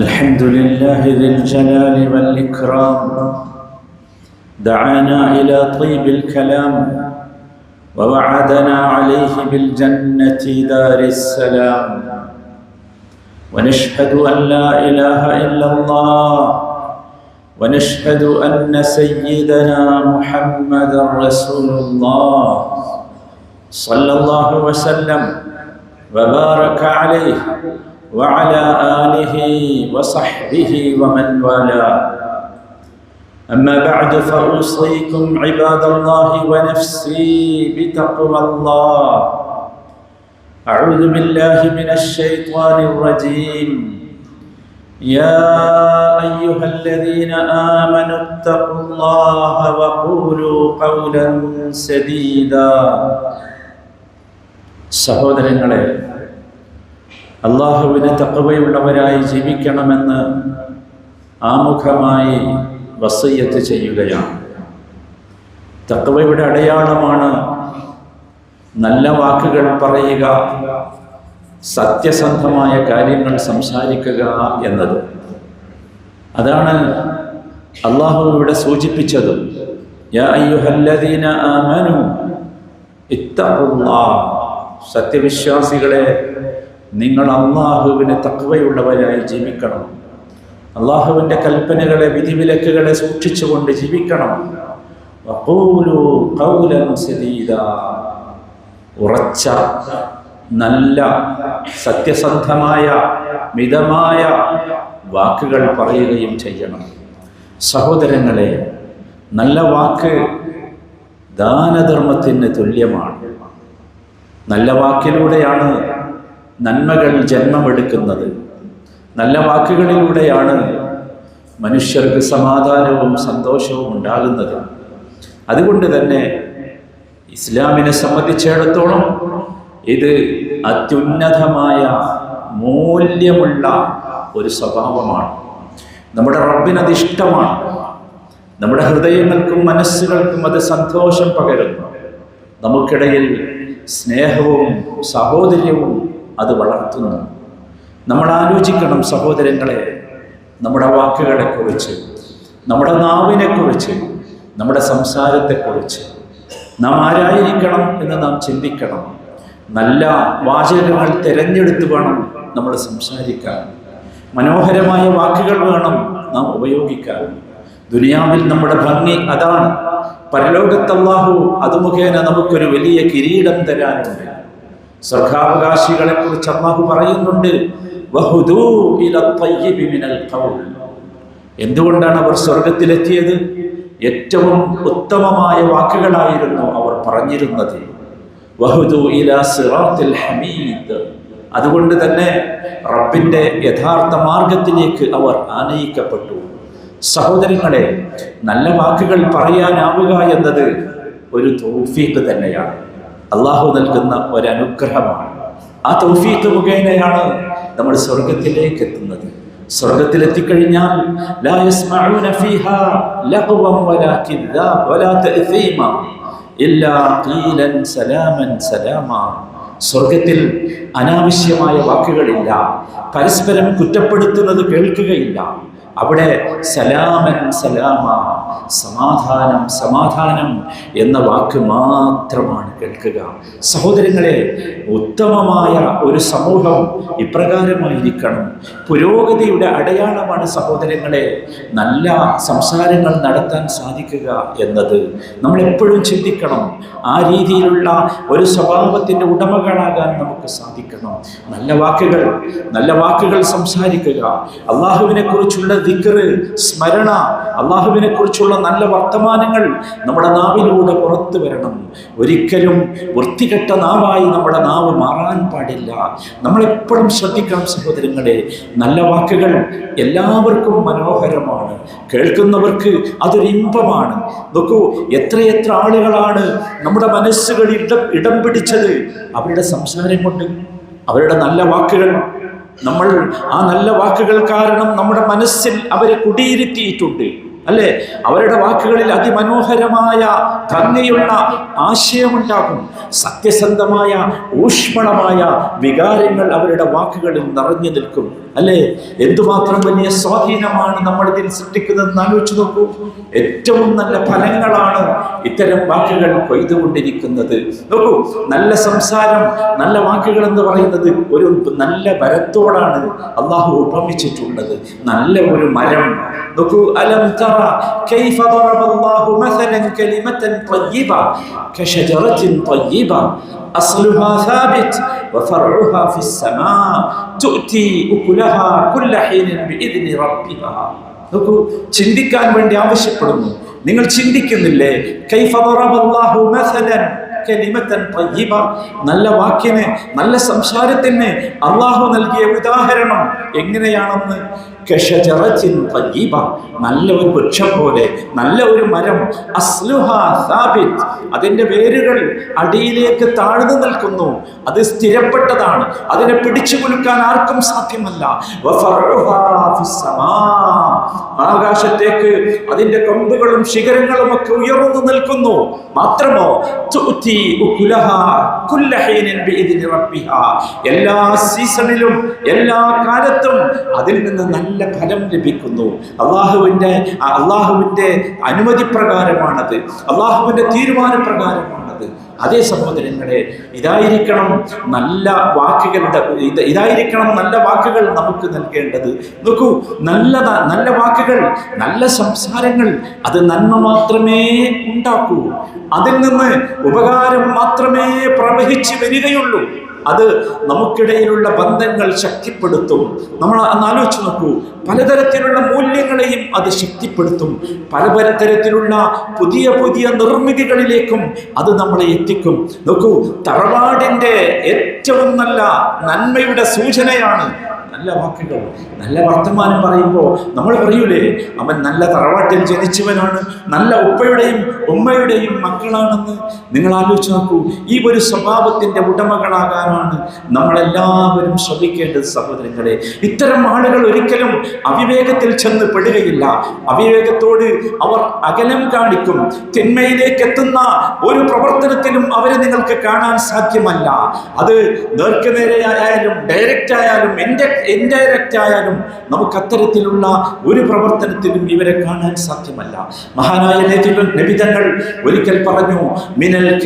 الحمد لله ذي الجلال والإكرام. دعانا إلى طيب الكلام ووعدنا عليه بالجنة دار السلام. ونشهد أن لا إله إلا الله ونشهد أن سيدنا محمد رسول الله صلى الله وسلم وبارك عليه. وعلى آله وصحبه ومن والاه. أما بعد فأوصيكم عباد الله ونفسي بتقوى الله. أعوذ بالله من الشيطان الرجيم. يا أيها الذين آمنوا اتقوا الله وقولوا قولا سديدا. سهودرنگلے അള്ളാഹുവിന് തക്കവയുള്ളവരായി ജീവിക്കണമെന്ന് ആമുഖമായി വസയ്യത്ത് ചെയ്യുകയാണ്. തക്കവയുടെ അടയാളമാണ് നല്ല വാക്കുകൾ പറയുക സത്യസന്ധമായ കാര്യങ്ങൾ സംസാരിക്കുക എന്നത്. അതാണ് അള്ളാഹു ഇവിടെ സൂചിപ്പിച്ചത്. സത്യവിശ്വാസികളെ നിങ്ങൾ അള്ളാഹുവിന് തക്കവയുള്ളവരായി ജീവിക്കണം. അള്ളാഹുവിന്റെ കൽപ്പനകളെ വിധിവിലക്കുകളെ സൂക്ഷിച്ചുകൊണ്ട് ജീവിക്കണം. ഉറച്ച നല്ല സത്യസന്ധമായ മിതമായ വാക്കുകൾ പറയുകയും ചെയ്യണം. സഹോദരങ്ങളെ നല്ല വാക്ക് ദാനധർമ്മത്തിന് തുല്യമാണ്. നല്ല വാക്കിലൂടെയാണ് നന്മകൾ ജന്മമെടുക്കുന്നത്. നല്ല വാക്കുകളിലൂടെയാണ് മനുഷ്യർക്ക് സമാധാനവും സന്തോഷവും ഉണ്ടാകുന്നത്. അതുകൊണ്ട് തന്നെ ഇസ്ലാമിനെ സംബന്ധിച്ചിടത്തോളം ഇത് അത്യുന്നതമായ മൂല്യമുള്ള ഒരു സ്വഭാവമാണ്. നമ്മുടെ റബ്ബിനത് ഇഷ്ടമാണ്. നമ്മുടെ ഹൃദയങ്ങൾക്കും മനസ്സുകൾക്കും അത് സന്തോഷം പകരുന്നു. നമുക്കിടയിൽ സ്നേഹവും സഹോദര്യവും അത് വളർത്തുന്നു. നമ്മൾ ആലോചിക്കണം സഹോദരങ്ങളെ നമ്മുടെ വാക്കുകളെക്കുറിച്ച് നമ്മുടെ നാവിനെക്കുറിച്ച് നമ്മുടെ സംസാരത്തെക്കുറിച്ച്. നാം ആരായിരിക്കണം എന്ന് നാം ചിന്തിക്കണം. നല്ല വാചകങ്ങൾ തിരഞ്ഞെടുത്ത് വേണം നമ്മൾ സംസാരിക്കാൻ. മനോഹരമായ വാക്കുകൾ വേണം നാം ഉപയോഗിക്കാൻ. ദുനിയാവിൽ നമ്മുടെ ഭംഗി അതാണ്. പരലോകത്തല്ലാഹു അത് മുഖേന നമുക്കൊരു വലിയ കിരീടം തരാനുണ്ട്. സ്വർഗാവകാശികളെ കുറിച്ച് അള്ളാഹു പറയുന്നുണ്ട്. എന്തുകൊണ്ടാണ് അവർ സ്വർഗത്തിലെത്തിയത്? ഏറ്റവും ഉത്തമമായ വാക്കുകളായിരുന്നു അവർ പറഞ്ഞിരുന്നത്. അതുകൊണ്ട് തന്നെ റബ്ബിന്റെ യഥാർത്ഥ മാർഗത്തിലേക്ക് അവർ ആനയിക്കപ്പെട്ടു. സഹോദരങ്ങളെ നല്ല വാക്കുകൾ പറയാനാവുക എന്നത് ഒരു തോഫീക്ക് തന്നെയാണ്. അള്ളാഹു നൽകുന്ന ഒരനുഗ്രഹമാണ്. ആ തൗഫീഖ് മുഖേനയാണ് നമ്മൾ സ്വർഗത്തിലേക്ക് എത്തുന്നത്. സ്വർഗത്തിലെത്തിക്കഴിഞ്ഞാൽ സ്വർഗത്തിൽ അനാവശ്യമായ വാക്കുകളില്ല. പരസ്പരം കുറ്റപ്പെടുത്തുന്നത് കേൾക്കുകയില്ല. അവിടെ സലാമൻ സലാമ. സമാധാനം സമാധാനം എന്ന വാക്ക് മാത്രമാണ് കേൾക്കുക. സഹോദരങ്ങളെ ഉത്തമമായ ഒരു സമൂഹം ഇപ്രകാരമായിരിക്കണം. പുരോഗതിയുടെ അടയാളമാണ് സഹോദരങ്ങളെ നല്ല സംസാരങ്ങൾ നടത്താൻ സാധിക്കുക എന്നത്. നമ്മൾ എപ്പോഴും ചിന്തിക്കണം. ആ രീതിയിലുള്ള ഒരു സ്വഭാവത്തിന്റെ ഉടമകളാകാൻ നമുക്ക് സാധിക്കണം. നല്ല വാക്കുകൾ നല്ല വാക്കുകൾ സംസാരിക്കുക. അള്ളാഹുവിനെ കുറിച്ചുള്ള ദിക്കറ് സ്മരണ അള്ളാഹുവിനെ കുറിച്ചുള്ള നല്ല വർത്തമാനങ്ങൾ നമ്മുടെ നാവിലൂടെ പുറത്തു വരണം. ഒരിക്കലും വൃത്തികെട്ട നാവായി നമ്മുടെ നാവ് മാറാൻ പാടില്ല. നമ്മളെപ്പോഴും ശ്രദ്ധിക്കണം സഹോദരങ്ങളെ നല്ല വാക്കുകൾ എല്ലാവർക്കും മനോഹരമാണ്. കേൾക്കുന്നവർക്ക് അതൊരു ഇമ്പമാണ്. നോക്കൂ എത്രയെത്ര ആളുകളാണ് നമ്മുടെ മനസ്സുകളിൽ ഇടം ഇടം പിടിച്ചത്. അവരുടെ സംസാരം കൊണ്ട് അവരുടെ നല്ല വാക്കുകൾ. നമ്മൾ ആ നല്ല വാക്കുകൾ കാരണം നമ്മുടെ മനസ്സിൽ അവരെ കുടിയിരുത്തിയിട്ടുണ്ട്. അല്ലെ? അവരുടെ വാക്കുകളിൽ അതിമനോഹരമായ ഭംഗിയുള്ള ആശയമുണ്ടാകും. സത്യസന്ധമായ ഊഷ്മളമായ വികാരങ്ങൾ അവരുടെ വാക്കുകളിൽ നിറഞ്ഞു നിൽക്കും. അല്ലേ? എന്തുമാത്രം വലിയ സ്വാധീനമാണ് നമ്മൾ ഇതിൽ സൃഷ്ടിക്കുന്നതെന്ന് ആലോചിച്ച് നോക്കൂ. ഏറ്റവും നല്ല ഫലങ്ങളാണ് ഇത്തരം വാക്കുകൾ കൊയ്തുകൊണ്ടിരിക്കുന്നത്. നോക്കൂ നല്ല സംസാരം നല്ല വാക്കുകൾ എന്ന് പറയുന്നത് ഒരു നല്ല വരത്തോടാണ് അള്ളാഹു ഉപമിച്ചിട്ടുള്ളത് നല്ല ഒരു മരം നോക്കൂ അലം തറ കൈഫ ضرب الله مثلا كلمة طيبة كشجرة طيبة أصلها ثابت وفرعها في السماء تؤتي أكلها كل حين بإذن ربها നോക്കൂ ചിന്തിക്കാൻ വേണ്ടി ആവശ്യപ്പെടുന്നു നിങ്ങൾ ചിന്തിക്കുന്നില്ലേ കൈഫ ضرب الله مثلا കലിമത്തൻ തയ്യിബ നല്ല വാക്കിന് നല്ല സംസാരത്തിന് അള്ളാഹു നൽകിയ ഉദാഹരണം എങ്ങനെയാണെന്ന് കഷജറത്തിൻ തയ്യിബ നല്ല ഒരു വൃക്ഷം പോലെ നല്ല ഒരു മരം. അസ്ലുഹ സാബിത്. അതിന്റെ വേരുകൾ അടിയിലേക്ക് താഴ്ന്നു നിൽക്കുന്നു. അത് സ്ഥിരപ്പെട്ടതാണ്. അതിനെ പിടിച്ചു കുലുക്കാൻ ആർക്കും സാധ്യമല്ല. ആകാശത്തേക്ക് അതിന്റെ കൊമ്പുകളും ശിഖരങ്ങളും ഒക്കെ ഉയർന്നു നിൽക്കുന്നു. മാത്രമോ. എല്ലാ സീസണിലും എല്ലാ കാലത്തും അതിൽ നിന്ന് നല്ല ഫലം ലഭിക്കുന്നു. അള്ളാഹുവിന്റെ അള്ളാഹുവിന്റെ അനുമതി പ്രകാരമാണത്. അള്ളാഹുവിന്റെ തീരുമാന പ്രകാരമാണത്. അതേ സഹോദരങ്ങളെ ഇതായിരിക്കണം നല്ല വാക്കുകളുടെ ഇത് ഇതായിരിക്കണം നല്ല വാക്കുകൾ നമുക്ക് നൽകേണ്ടത്. നോക്കൂ നല്ല നല്ല വാക്കുകൾ നല്ല സംസാരങ്ങൾ അത് നന്മ മാത്രമേ ഉണ്ടാക്കൂ. അതിൽ നിന്ന് ഉപകാരം മാത്രമേ പ്രവഹിച്ച് വരികയുള്ളൂ. അത് നമുക്കിടയിലുള്ള ബന്ധങ്ങൾ ശക്തിപ്പെടുത്തും. നമ്മൾ ആലോചിച്ച് നോക്കൂ പലതരത്തിലുള്ള മൂല്യങ്ങളെയും അത് ശക്തിപ്പെടുത്തും. പല പലതരത്തിലുള്ള പുതിയ പുതിയ നിർമ്മിതികളിലേക്കും അത് നമ്മളെ എത്തിക്കും. നോക്കൂ തറവാടിന്റെ ഏറ്റവും നല്ല നന്മയുടെ സൂചനയാണ് നല്ല വാക്കുകൾ നല്ല വർത്തമാനം പറയുമ്പോൾ നമ്മൾ പറയൂലേ അവൻ നല്ല തറവാട്ടിൽ ജനിച്ചവനാണ് നല്ല ഉപ്പയുടെയും ഉമ്മയുടെയും മക്കളാണെന്ന് നിങ്ങൾ ആലോചിച്ച് നോക്കൂ. ഈ ഒരു സ്വഭാവത്തിന്റെ ഉടമകളാകാനാണ് നമ്മളെല്ലാവരും ശ്രമിക്കേണ്ടത് സഹോദരങ്ങളെ. ഇത്തരം ആളുകൾ ഒരിക്കലും അവിവേകത്തിൽ ചെന്ന് പെടുകയില്ല. അവിവേകത്തോട് അവർ അകലം കാണിക്കും. തിന്മയിലേക്ക് എത്തുന്ന ഒരു പ്രവർത്തനത്തിലും അവരെ നിങ്ങൾക്ക് കാണാൻ സാധ്യമല്ല. അത് നേർക്കുനേരെയായാലും ഡയറക്റ്റ് ആയാലും എന്റെ ഇൻഡയറക്റ്റ് ആയാലും നമുക്ക് അത്തരത്തിലുള്ള ഒരു പ്രവർത്തനത്തിലും ഇവരെ കാണാൻ സാധ്യമല്ല. മഹാനായ നബിതങ്ങൾ ഒരിക്കൽ പറഞ്ഞു മിനൽ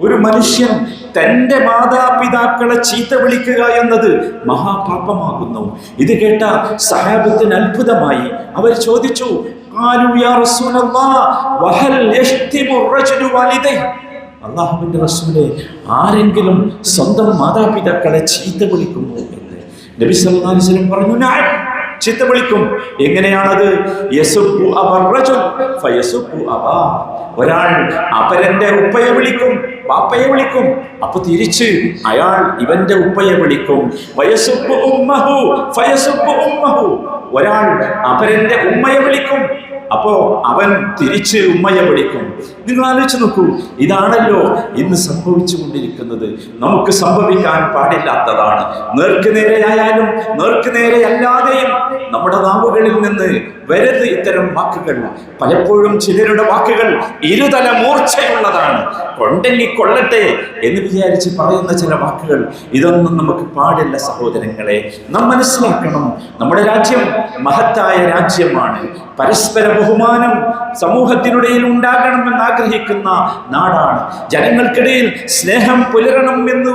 ഒരു മനുഷ്യൻ തന്റെ മാതാപിതാക്കളെ ചീത്ത വിളിക്കുക എന്നത് മഹാപാപമാകുന്നു. ഇത് കേട്ട സഹാബത്തിന് അത്ഭുതമായി. അവർ ചോദിച്ചു അള്ളാഹുവിന്റെ റസൂലെ ആരെങ്കിലും സ്വന്തം മാതാപിതാക്കളെ ചീത്ത വിളിക്കുമോ എന്ന്. നബി വസല്ലം പറഞ്ഞു ഞാൻ ചീത്ത വിളിക്കും. എങ്ങനെയാണത്? ഒരാൾ അപരന്റെ ഉപ്പയെ വിളിക്കും പാപ്പയെ വിളിക്കും. അപ്പൊ തിരിച്ച് അയാൾ ഇവന്റെ ഉപ്പയെ വിളിക്കും. വയസ്സുപ്പ് ഉമ്മഹു ഫയസുബ്ബു ഉമ്മഹു. ഒരാൾ അപരന്റെ ഉമ്മയെ വിളിക്കും അപ്പോ അവൻ തിരിച്ച് ഉമ്മയെ പഠിക്കും. നിങ്ങൾ ആലോചിച്ച് നോക്കൂ ഇതാണല്ലോ ഇന്ന് സംഭവിച്ചു കൊണ്ടിരിക്കുന്നത് നമുക്ക് സംഭവിക്കാൻ പാടില്ലാത്തതാണ്. നേർക്ക് നേരെയായാലും നേർക്ക് നമ്മുടെ നാവുകളിൽ നിന്ന് വരരുത് ഇത്തരം വാക്കുകൾ. പലപ്പോഴും ചിലരുടെ വാക്കുകൾ ഇരുതല മൂർച്ചയുള്ളതാണ്. കൊണ്ടെങ്കിൽ കൊള്ളട്ടെ എന്ന് വിചാരിച്ച് പറയുന്ന ചില വാക്കുകൾ. ഇതൊന്നും നമുക്ക് പാടില്ല സഹോദരങ്ങളെ. നാം മനസ്സിലാക്കണം. നമ്മുടെ രാജ്യം മഹത്തായ രാജ്യമാണ്. പരസ്പര ബഹുമാനം സമൂഹത്തിനിടയിൽ ഉണ്ടാകണമെന്ന് ആഗ്രഹിക്കുന്ന നാടാണ്. ജനങ്ങൾക്കിടയിൽ സ്നേഹം പുലരണം എന്ന്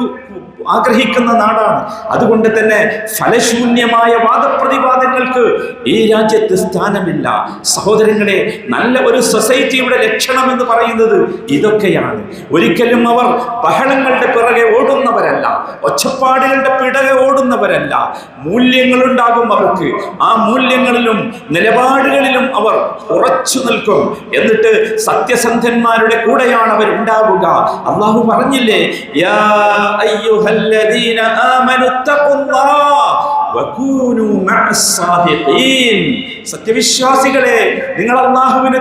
ആഗ്രഹിക്കുന്ന നാടാണ്. അതുകൊണ്ട് തന്നെ ഫലശൂന്യമായ വാദപ്രതിവാദങ്ങൾക്ക് ഈ രാജ്യത്ത് സ്ഥാനമില്ല. സഹോദരങ്ങളെ നല്ല ഒരു സൊസൈറ്റിയുടെ ലക്ഷണം എന്ന് പറയുന്നത് ഇതൊക്കെയാണ്. ഒരിക്കലും അവർ ബഹളങ്ങളുടെ പിറകെ ഓടുന്നവരല്ല ഒച്ചപ്പാടുകളുടെ പിറകെ ഓടുന്നവരല്ല. മൂല്യങ്ങളുണ്ടാകും അവർക്ക്. ആ മൂല്യങ്ങളിലും നിലപാടുകളിലും അവർ ഉറച്ചു നിൽക്കും. എന്നിട്ട് സത്യസന്ധന്മാരുടെ കൂടെയാണ് അവർ ഉണ്ടാവുക. അള്ളാഹു പറഞ്ഞില്ലേ യാ الذين آمنوا اتقوا الله സത്യവിശ്വാസികളെ നിങ്ങൾ അള്ളാഹുവിനെ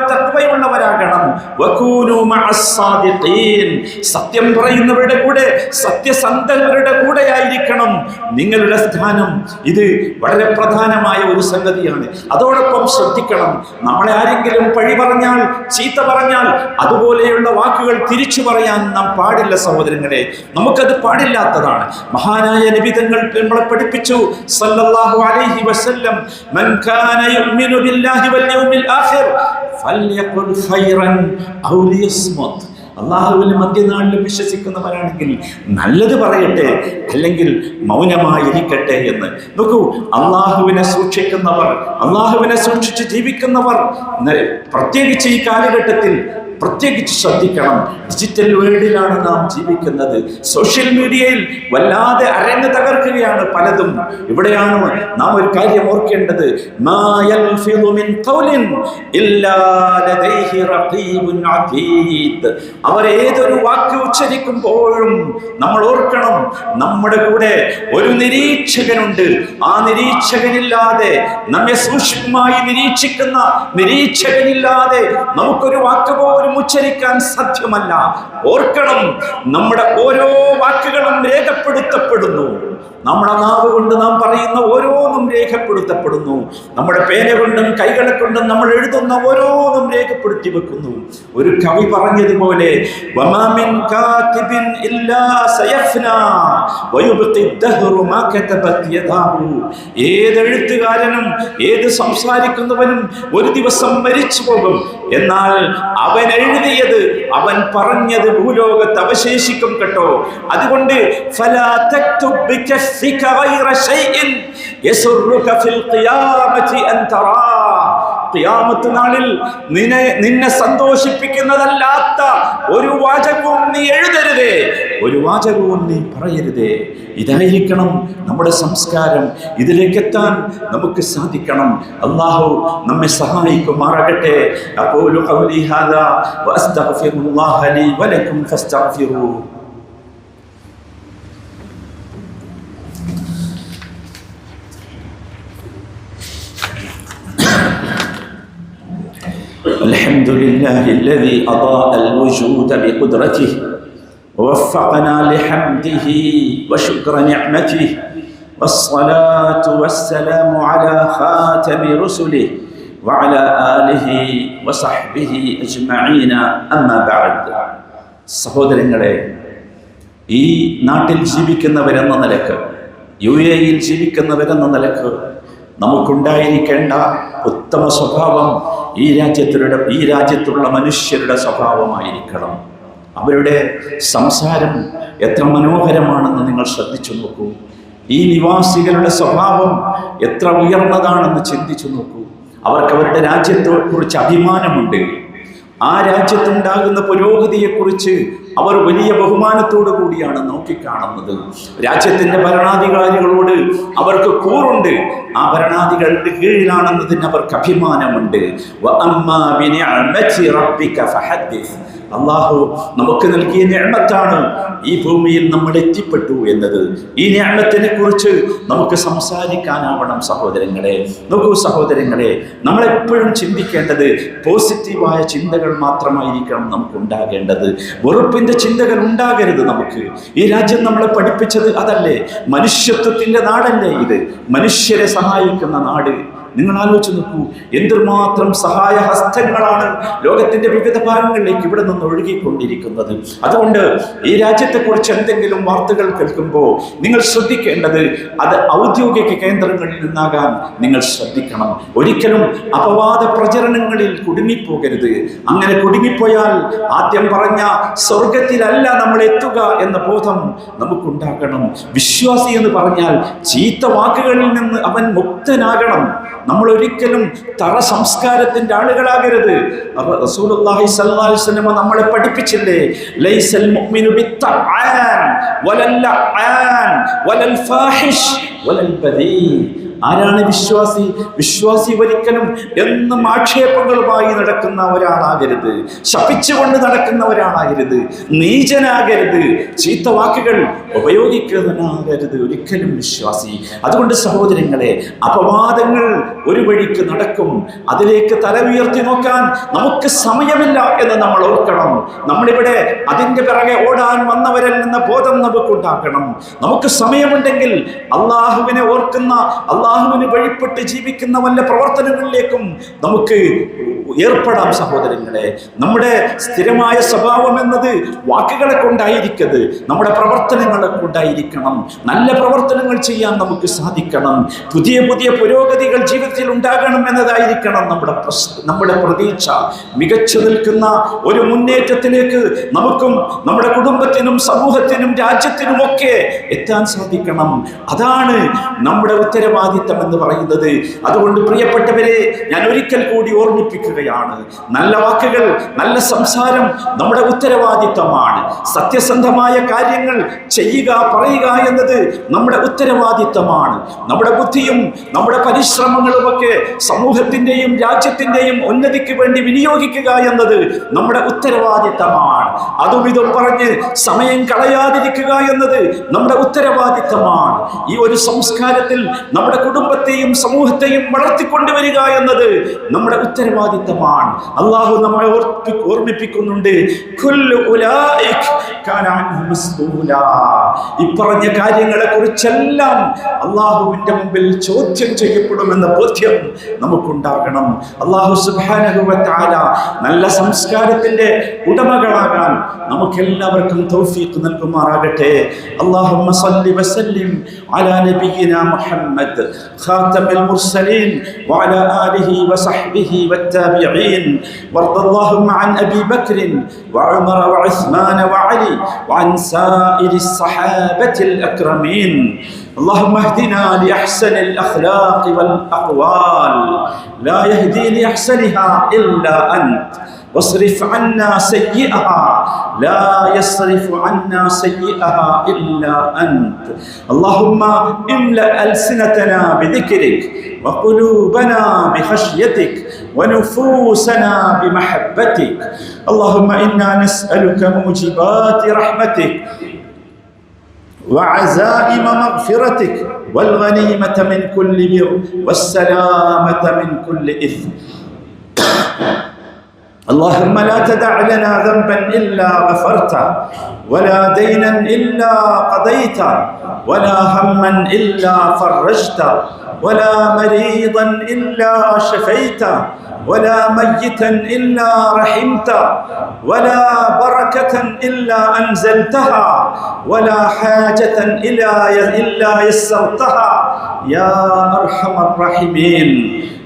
മഅസ്സാദിഖീൻ. സത്യം പറയുന്നവരുടെ കൂടെ സത്യസന്ധരുടെ കൂടെ ആയിരിക്കണം. നിങ്ങളുടെ സ്ഥാനം ഇത് വളരെ പ്രധാനമായ ഒരു സംഗതിയാണ്. അതോടൊപ്പം ശ്രദ്ധിക്കണം നമ്മളെ ആരെങ്കിലും പഴി പറഞ്ഞാൽ ചീത്ത പറഞ്ഞാൽ അതുപോലെയുള്ള വാക്കുകൾ തിരിച്ചു പറയാൻ നാം പാടില്ല സഹോദരങ്ങളെ. നമുക്കത് പാടില്ലാത്തതാണ്. മഹാനായ നിബിതങ്ങൾ നമ്മളെ പഠിപ്പിച്ചു സല്ലല്ലാഹു അലൈഹി വസല്ലം മൻ കാന യുഅ്മിനു ബില്ലാഹി വൽ യൗമിൽ ആഖിർ ഫൽയഖുൽ ഖൈറൻ ഔ ലിയസ്മത്. അള്ളാഹുവിന് മധ്യനാളിലും വിശ്വസിക്കുന്നവരാണെങ്കിൽ നല്ലത് പറയട്ടെ അല്ലെങ്കിൽ മൗനമായിരിക്കട്ടെ എന്ന്. നോക്കൂ അള്ളാഹുവിനെ സൂക്ഷിക്കുന്നവർ അള്ളാഹുവിനെ സൂക്ഷിച്ച് ജീവിക്കുന്നവർ പ്രത്യേകിച്ച് ഈ കാലഘട്ടത്തിൽ പ്രത്യേകിച്ച് ശ്രദ്ധിക്കണം. ഡിജിറ്റൽ വേൾഡിലാണ് നാം ജീവിക്കുന്നത്. സോഷ്യൽ മീഡിയയിൽ വല്ലാതെ അരങ്ങ് തകർക്കുകയാണ് പലതും. ഇവിടെയാണ് നാം ഒരു കാര്യം ഓർക്കേണ്ടത്. അവർ ഏതൊരു വാക്ക് ഉച്ചരിക്കുമ്പോഴും നമ്മൾ ഓർക്കണം നമ്മുടെ കൂടെ ഒരു നിരീക്ഷകനുണ്ട്. ആ നിരീക്ഷകനില്ലാതെ നമ്മെ സൂക്ഷ്മമായി നിരീക്ഷിക്കുന്ന നിരീക്ഷകനില്ലാതെ നമുക്കൊരു വാക്ക് പോലും ഉച്ചരിക്കാൻ സാധ്യമല്ല. ഓർക്കണം നമ്മുടെ ഓരോ വാക്കുകളും രേഖപ്പെടുത്തപ്പെടുന്നു. നമ്മുടെ നാവ് കൊണ്ട് നാം പറയുന്ന ഓരോന്നും രേഖപ്പെടുത്തപ്പെടുന്നു. നമ്മുടെ പേന കൊണ്ടും കൈകളെ കൊണ്ടും നമ്മൾ എഴുതുന്ന ഓരോന്നും രേഖപ്പെടുത്തി വെക്കുന്നു. ഒരു കവി പറഞ്ഞതുപോലെ ഏതെഴുത്തുകാരനും ഏത് സംസാരിക്കുന്നവനും ഒരു ദിവസം മരിച്ചു പോകും. എന്നാൽ അവൻ എഴുതിയത് അവൻ പറഞ്ഞത് ഭൂലോകത്ത് അവശേഷിക്കും കേട്ടോ. അതുകൊണ്ട് ഫല തെക്തുബിക്ക് ബികഫിക غير شيء يسرك في القيامة أن تراه. ഖിയാമത്ത് നാളിൽ നിന്നെ നിന്നെ സന്തോഷിപ്പിക്കുന്നതല്ലാത്ത ഒരു വാചകവും നീ എഴുതരുതേ. ഒരു വാചകവും നീ പറയരുതേ. ഇതായിരിക്കണം നമ്മുടെ സംസ്കാരം. ഇതിലേക്ക് എത്താൻ നമുക്ക് സാധിക്കണം. അള്ളാഹു നമ്മെ സഹായിക്കുമാറാകട്ടെ. അപ്പോൾ لله الذي أضاء الوجود بقدرته ووفقنا لحمده وشكر نعمته والصلاة والسلام على خاتم رسله وعلى آله وصحبه أجمعين أما بعد സഹോദരങ്ങളെ ഈ നാട്ടിൽ ജീവിക്കുന്നവരെന്ന നിലക്ക് യു എയിൽ ജീവിക്കുന്നവരെന്ന നിലക്ക് നമുക്കുണ്ടായിരിക്കേണ്ട ഉത്തമ സ്വഭാവം ഈ രാജ്യത്തിലൂടെ ഈ രാജ്യത്തുള്ള മനുഷ്യരുടെ സ്വഭാവമായിരിക്കണം. അവരുടെ സംസാരം എത്ര മനോഹരമാണെന്ന് നിങ്ങൾ ശ്രദ്ധിച്ചു നോക്കൂ. ഈ നിവാസികളുടെ സ്വഭാവം എത്ര ഉയർന്നതാണെന്ന് ചിന്തിച്ചു നോക്കൂ. അവർക്ക് അവരുടെ രാജ്യത്തെ കുറിച്ച് അഭിമാനമുണ്ട്. ആ രാജ്യത്തുണ്ടാകുന്ന പുരോഗതിയെക്കുറിച്ച് അവർ വലിയ ബഹുമാനത്തോടു കൂടിയാണ് നോക്കിക്കാണുന്നത്. രാജ്യത്തിന്റെ ഭരണാധികാരികളോട് അവർക്ക് കൂറുണ്ട്. ആ ഭരണാധികാരികളുടെ കീഴിലാണെന്നതിന് അവർക്ക് അഭിമാനമുണ്ട്. അള്ളാഹു നമുക്ക് നൽകിയ ഞാമത്താണ് ഈ ഭൂമിയിൽ നമ്മൾ എത്തിപ്പെട്ടു എന്നത്. ഈ ഞാമത്തിനെ കുറിച്ച് നമുക്ക് സംസാരിക്കാനാവണം സഹോദരങ്ങളെ. നോക്കൂ സഹോദരങ്ങളെ നമ്മളെപ്പോഴും ചിന്തിക്കേണ്ടത് പോസിറ്റീവായ ചിന്തകൾ മാത്രമായിരിക്കണം നമുക്ക് ഉണ്ടാകേണ്ടത്. വെറുപ്പിന്റെ ചിന്തകൾ ഉണ്ടാകരുത് നമുക്ക്. ഈ രാജ്യം നമ്മളെ പഠിപ്പിച്ചത് അതല്ലേ? മനുഷ്യത്വത്തിന്റെ നാടല്ലേ ഇത്? മനുഷ്യരെ സഹായിക്കുന്ന നാട്. നിങ്ങൾ ആലോചിച്ച് നോക്കൂ. എന്തുമാത്രം സഹായ ഹസ്തങ്ങളാണ് ലോകത്തിന്റെ വിവിധ ഭാഗങ്ങളിലേക്ക് ഇവിടെ നിന്ന് ഒഴുകിക്കൊണ്ടിരിക്കുന്നത്. അതുകൊണ്ട് ഈ രാജ്യത്തെക്കുറിച്ച് എന്തെങ്കിലും വാർത്തകൾ കേൾക്കുമ്പോൾ നിങ്ങൾ ശ്രദ്ധിക്കേണ്ടത് അത് ഔദ്യോഗിക കേന്ദ്രങ്ങളിൽ നിന്നാകാൻ നിങ്ങൾ ശ്രദ്ധിക്കണം. ഒരിക്കലും അപവാദ പ്രചരണങ്ങളിൽ കുടുങ്ങിപ്പോകരുത്. അങ്ങനെ കുടുങ്ങിപ്പോയാൽ ആദ്യം പറഞ്ഞ സ്വർഗത്തിലല്ല നമ്മൾ എത്തുക എന്ന ബോധം നമുക്കുണ്ടാക്കണം വിശ്വാസി എന്ന് പറഞ്ഞാൽ ചീത്ത വാക്കുകളിൽ നിന്ന് അവൻ മുക്തനാകണം. നമ്മൾ ഒരിക്കലും തറ സംസ്കാരത്തിന്റെ ആളുകളാകരുത്. റസൂലുള്ളാഹി സ്വല്ലല്ലാഹി അലൈഹി വസല്ലം നമ്മളെ പഠിപ്പിച്ചില്ലേ? ലൈസൽ മുഅ്മിനു വലൽ ആരാണ് വിശ്വാസി? വിശ്വാസി ഒരിക്കലും എന്നും ആക്ഷേപങ്ങളുമായി നടക്കുന്ന ഒരാളാകരുത്. ശപിച്ചുകൊണ്ട് നടക്കുന്ന ഒരാളാകരുത്. നീചനാകരുത്. ചീത്ത വാക്കുകൾ ഉപയോഗിക്കുന്നവനാകരുത് ഒരിക്കലും വിശ്വാസി. അതുകൊണ്ട് സഹോദരങ്ങളെ അപവാദങ്ങൾ ഒരു വഴിക്ക് നടക്കും. അതിലേക്ക് തല ഉയർത്തി നോക്കാൻ നമുക്ക് സമയമില്ല എന്ന് നമ്മൾ ഓർക്കണം. നമ്മളിവിടെ അതിന്റെ പിറകെ ഓടാൻ വന്നവരിൽ നിന്ന് ബോധം നമുക്കുണ്ടാക്കണം. നമുക്ക് സമയമുണ്ടെങ്കിൽ അള്ളാഹുവിനെ ഓർക്കുന്ന അള്ളാഹുവിന് വഴിപ്പെട്ട് ജീവിക്കുന്ന വല്ല പ്രവർത്തനങ്ങളിലേക്കും നമുക്ക് ഏർപ്പെടാം സഹോദരങ്ങളെ. നമ്മുടെ സ്ഥിരമായ സ്വഭാവം എന്നത് വാക്കുകളെ കൊണ്ടായിരിക്കത് നമ്മുടെ പ്രവർത്തനങ്ങളെ കൊണ്ടായിരിക്കണം. നല്ല പ്രവർത്തനങ്ങൾ ചെയ്യാൻ നമുക്ക് സാധിക്കണം. പുതിയ പുതിയ പുരോഗതികൾ ജീവിതത്തിൽ ഉണ്ടാകണം എന്നതായിരിക്കണം നമ്മുടെ നമ്മുടെ പ്രതീക്ഷ. മികച്ചു നിൽക്കുന്ന ഒരു മുന്നേറ്റത്തിലേക്ക് നമുക്കും നമ്മുടെ കുടുംബത്തിനും സമൂഹത്തിനും രാജ്യത്തിനുമൊക്കെ എത്താൻ സാധിക്കണം. അതാണ് നമ്മുടെ ഉത്തരവാദിത്തം എന്ന് പറയുന്നത്. അതുകൊണ്ട് പ്രിയപ്പെട്ടവരെ ഞാൻ ഒരിക്കൽ കൂടി ഓർമ്മിപ്പിക്കുകയാണ് നല്ല വാക്കുകൾ നല്ല സംസാരം നമ്മുടെ ഉത്തരവാദിത്തമാണ്. സത്യസന്ധമായ കാര്യങ്ങൾ ചെയ്യുക പറയുക എന്നത് നമ്മുടെ ഉത്തരവാദിത്തമാണ്. നമ്മുടെ ബുദ്ധിയും നമ്മുടെ പരിശ്രമങ്ങളുമൊക്കെ സമൂഹത്തിന്റെയും രാജ്യത്തിന്റെയും ഉന്നതിക്ക് വേണ്ടി വിനിയോഗിക്കുക എന്നത് നമ്മുടെ ഉത്തരവാദിത്തമാണ്. അതും ഇതും പറഞ്ഞ് സമയം കളയാതിരിക്കുക എന്നത് നമ്മുടെ ഉത്തരവാദിത്തമാണ്. ഈ ഒരു സംസ്കാരത്തിൽ നമ്മുടെ കുടുംബത്തെയും സമൂഹത്തെയും വളർത്തിക്കൊണ്ടുവരിക എന്നത് നമ്മുടെ ഉത്തരവാദിത്തമാണ് അള്ളാഹു ഓർപ്പി ഓർമ്മിപ്പിക്കുന്നുണ്ട്. കുല്ലു ഉലായിക് കാന അൻഹു മസ്ഊലാ. ഈ പറഞ്ഞ കാര്യങ്ങളെ കുറിച്ചെല്ലാം അള്ളാഹുവിന്റെ മുമ്പിൽ ചോദ്യം ചെയ്യപ്പെടുമെന്ന ബോധ്യം നമുക്കുണ്ടാകണം അള്ളാഹു സുബ്ഹാനഹു വ തആല നല്ല സംസ്കാരത്തിന്റെ ഉടമകളാകാൻ നമുക്കെല്ലാവർക്കും തൗഫീഖ് നൽകുമാറാകട്ടെ اللهم صل وسلم على نبينا محمد خاتم المرسلين وعلى آله وصحبه والتابعين وارض اللهم عن أبي بكر وعمر وعثمان وعلي وعن سائر الصحابة الأكرمين. اللهم اهدنا لأحسن الأخلاق والأقوال. لا يهدي لأحسنها إلا أنت. واصرف عنا سيئها. لا يصرف عنا سيئها إلا أنت. اللهم املأ ألسنتنا بذكرك وقلوبنا بخشيتك. ونفوسنا بمحبتك. اللهم إنا نسألك موجبات رحمتك وعزائم مغفرتك والغنيمة من كل بر والسلامة من كل إثم. اللهم لا تدع لنا ذنبا إلا غفرته ولا دينا إلا قضيته ولا هما إلا فرجته ولا مريضا إلا شفيته ولا ميتا إلا رحمته ولا بركة إلا أنزلتها ولا حاجة إلا يسرتها. يا أرحم الراحمين.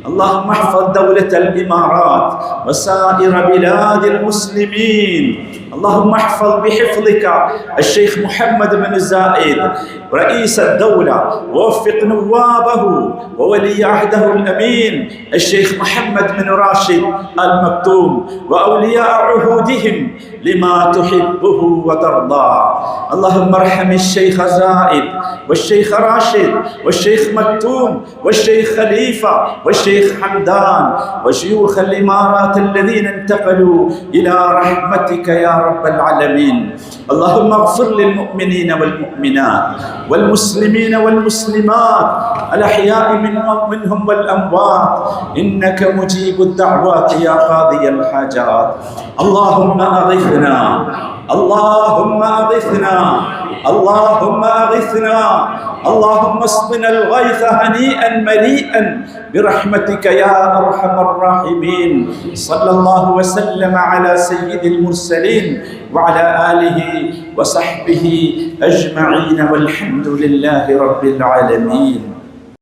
اللهم احفظ دولة الإمارات وسائر بلاد المسلمين. اللهم احفظ بحفظك الشيخ محمد بن زايد رئيس الدولة. ووفق نوابه وولي عهده الأمين الشيخ محمد بن راشد المكتوم وأولياء عهودهم لما تحبه وترضى. اللهم ارحم الشيخ زايد والشيخ راشد والشيخ مكتوم والشيخ خليفة والشيخ حمدان وشيوخ الإمارات الذين انتقلوا إلى رحمتك يا رب العالمين. اللهم اغفر للمؤمنين والمؤمنات والمسلمين والمسلمات الأحياء منهم, والأموات. إنك مجيب الدعوات يا قاضي الحاجات. اللهم أغثنا. اللهم أغثنا. اللهم أغثنا. اللهم اسقنا الغيث هنيئا مليئا برحمتك يا أرحم الراحمين. صلى الله وسلم على سيد المرسلين وعلى آله وصحبه أجمعين. والحمد لله رب العالمين.